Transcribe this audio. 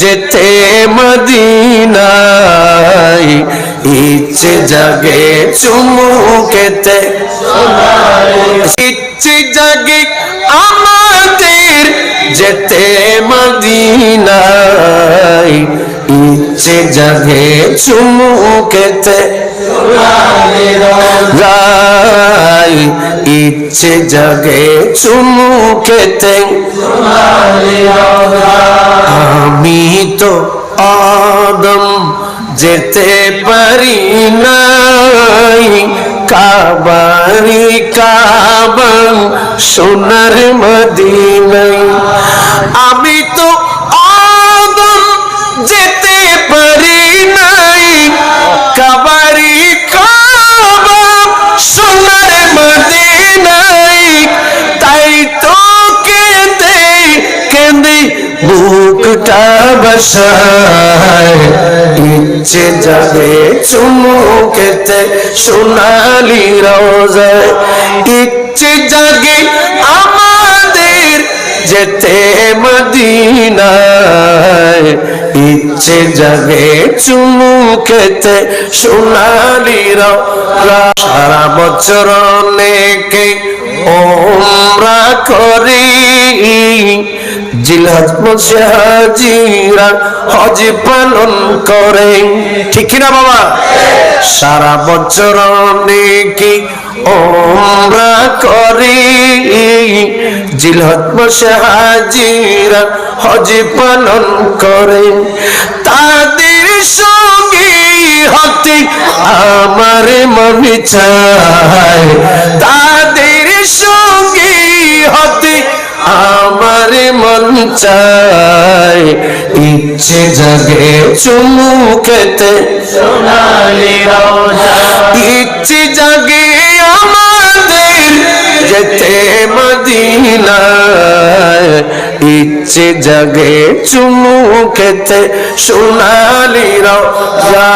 যেতে মদিনায়, ইচ্ছে জাগে চুমু খেতে ইচ্ছে জাগে আমাদের যেতে মদিনায়, ইচ্ছে জাগে চুমু খেতে ইচ্ছে জাগে চুমু খেতে আমি তো আদম যেতে পারি নাই। কাবারি কাবাং সোনার মদিনাই আমি তো আদম যেতে পারি নাই। কাবারি কাবা সোনার মদিনাই তাই তো কেঁদে কেঁদে বুকটা বসায় ইচ্ছে যাবে চুমু খেতে সোনালি রোজায় ইচ্ছে জাগে আমাদের যেতে মদিনায়। ইচ্ছে জাগে চুমু খেতে সোনালি রোজা। সারা বছর নেকে ওমরা করি। জিলহজ মাসে হাজিরা হজ পালন করে ঠিক কিনা বাবা? সারা বছর নেকি ওমরা করে। জিলহজ মাসে হাজিরা হজ পালন করে তাদের সঙ্গে হতে আমার মন চায়। মন চায়। ইচ্ছে জাগে চুমু খেতে সোনালি ইচ্ছে জাগে আমাদের যেতে মদিনায়। ইচ্ছে জাগে চুমু খেতে সোনালি রোজা